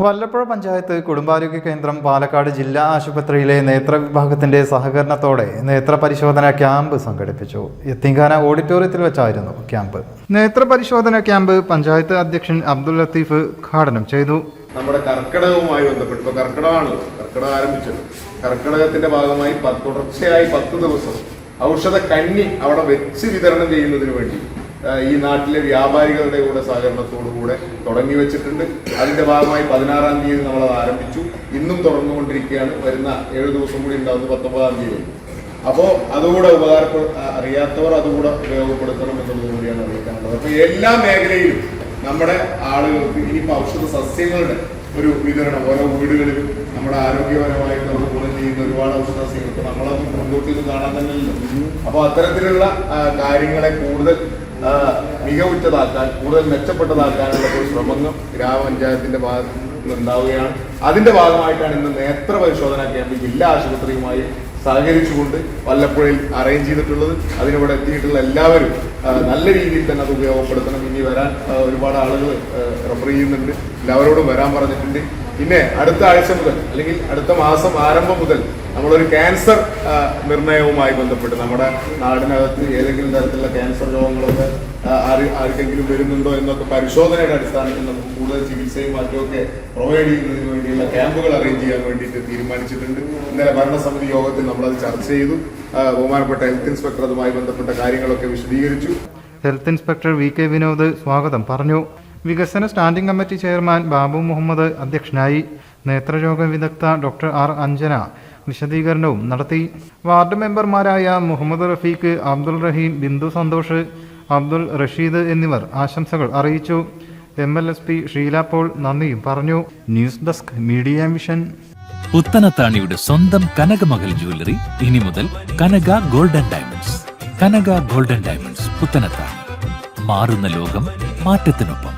വല്ലപ്പുഴ പഞ്ചായത്ത് കുടുംബാരോഗ്യ കേന്ദ്രം പാലക്കാട് ജില്ലാ ആശുപത്രിയിലെ നേത്ര വിഭാഗത്തിന്റെ സഹകരണത്തോടെ നേത്ര പരിശോധന ക്യാമ്പ് സംഘടിപ്പിച്ചു. എത്തിങ്കാന ഓഡിറ്റോറിയത്തിൽ വെച്ചായിരുന്നു ക്യാമ്പ്. നേത്ര പരിശോധന ക്യാമ്പ് പഞ്ചായത്ത് അധ്യക്ഷൻ അബ്ദുൽ ലത്തീഫ് ഉദ്ഘാടനം ചെയ്തു. നമ്മുടെ കർക്കിടകവുമായി ബന്ധപ്പെട്ട് ഇപ്പൊ കർക്കിടകമാണല്ലോ കർക്കിടകം ആരംഭിച്ചത്. കർക്കിടകത്തിന്റെ ഭാഗമായി തുടർച്ചയായി പത്ത് ദിവസം ഔഷധ കന്നി അവിടെ വെച്ച് വിതരണം ചെയ്യുന്നതിന് വേണ്ടി ഈ നാട്ടിലെ വ്യാപാരികളുടെ കൂടെ സഹകരണത്തോടുകൂടെ തുടങ്ങി വെച്ചിട്ടുണ്ട്. അതിന്റെ ഭാഗമായി പതിനാറാം തീയതി നമ്മൾ അത് ആരംഭിച്ചു. ഇന്നും തുടർന്നുകൊണ്ടിരിക്കുകയാണ്. വരുന്ന ഏഴ് ദിവസം കൂടി ഉണ്ടാവുന്ന പത്തൊമ്പതാം തീയതി. അപ്പോൾ അതുകൂടെ ഉപകാരപ്പെ അറിയാത്തവർ അതുകൂടെ ഉപയോഗപ്പെടുത്തണം എന്നുള്ളത് കൂടിയാണ് അറിയിക്കാനുള്ളത് അപ്പൊ എല്ലാ മേഖലയിലും നമ്മുടെ ആളുകൾക്ക് ഇനിയിപ്പോൾ ഔഷധ സസ്യങ്ങളുടെ ഒരു വിതരണം ഓരോ വീടുകളിലും നമ്മുടെ ആരോഗ്യപരമായിട്ട് നമുക്ക് ഗുണം ചെയ്യുന്ന ഒരുപാട് ഔഷധ സസ്യങ്ങൾക്ക് നമ്മളത് മുൻകൂട്ടി കാണാൻ തന്നെ ഇല്ല അപ്പോൾ അത്തരത്തിലുള്ള കാര്യങ്ങളെ കൂടുതൽ മികവുറ്റതാക്കാൻ കൂടുതൽ മെച്ചപ്പെട്ടതാക്കാനുള്ള ഒരു ശ്രമങ്ങൾ ഗ്രാമപഞ്ചായത്തിന്റെ ഭാഗത്ത് നിന്നുണ്ടാവുകയാണ് അതിന്റെ ഭാഗമായിട്ടാണ് ഇന്ന് നേത്ര പരിശോധനാ ക്യാമ്പ് ജില്ലാ ആശുപത്രിയുമായി സഹകരിച്ചുകൊണ്ട് വല്ലപ്പുഴയിൽ അറേഞ്ച് ചെയ്തിട്ടുള്ളത്. അതിനിവിടെ എത്തിയിട്ടുള്ള എല്ലാവരും നല്ല രീതിയിൽ തന്നെ അത് ഉപയോഗപ്പെടുത്തണം. ഇനി വരാൻ ഒരുപാട് ആളുകൾ റെഫർ ചെയ്യുന്നുണ്ട്. എല്ലാവരോടും വരാൻ പറഞ്ഞിട്ടുണ്ട്. പിന്നെ അടുത്ത ആഴ്ച മുതൽ അല്ലെങ്കിൽ അടുത്ത മാസം ആരംഭം മുതൽ നമ്മളൊരു ക്യാൻസർ നിർണയവുമായി ബന്ധപ്പെട്ട് നമ്മുടെ നാടിനകത്ത് ഏതെങ്കിലും തരത്തിലുള്ള ക്യാൻസർ രോഗങ്ങളൊക്കെ ആർക്കെങ്കിലും വരുന്നുണ്ടോ എന്നൊക്കെ പരിശോധനയുടെ അടിസ്ഥാനത്തിൽ നമുക്ക് കൂടുതൽ ചികിത്സയും മറ്റുമൊക്കെ പ്രൊവൈഡ് ചെയ്യുന്നതിന് വേണ്ടിയുള്ള ക്യാമ്പുകൾ അറേഞ്ച് ചെയ്യാൻ വേണ്ടിയിട്ട് തീരുമാനിച്ചിട്ടുണ്ട്. ഇന്നലെ ഭരണസമിതി യോഗത്തിൽ നമ്മളത് ചർച്ച ചെയ്തു. ബഹുമാനപ്പെട്ട ഹെൽത്ത് ഇൻസ്പെക്ടർ അതുമായി ബന്ധപ്പെട്ട കാര്യങ്ങളൊക്കെ വിശദീകരിച്ചു. Health inspector V K Vinod സ്വാഗതം. പറഞ്ഞു. വികസന standing committee chairman Babu Muhammad അധ്യക്ഷനായി നേത്രരോഗ വിദഗ്ധ ഡോക്ടർ ആർ അഞ്ജന വിശദീകരണവും നടത്തി. വാർഡ് മെമ്പർമാരായ മുഹമ്മദ് റഫീഖ് അബ്ദുൾ റഹീം ബിന്ദു സന്തോഷ് അബ്ദുൾ റഷീദ് എന്നിവർ ആശംസകൾ അറിയിച്ചു. M L S P Sheela Paul നന്ദിയും പറഞ്ഞു. News desk media mission. പുത്തനത്താണിയുടെ സ്വന്തം കനകമകൽ ജ്വല്ലറി ഇനി മുതൽ Kanaka golden diamonds. Kanaka golden diamonds Puthanathani. മാറുന്ന ലോകം മാറ്റത്തിനൊപ്പം.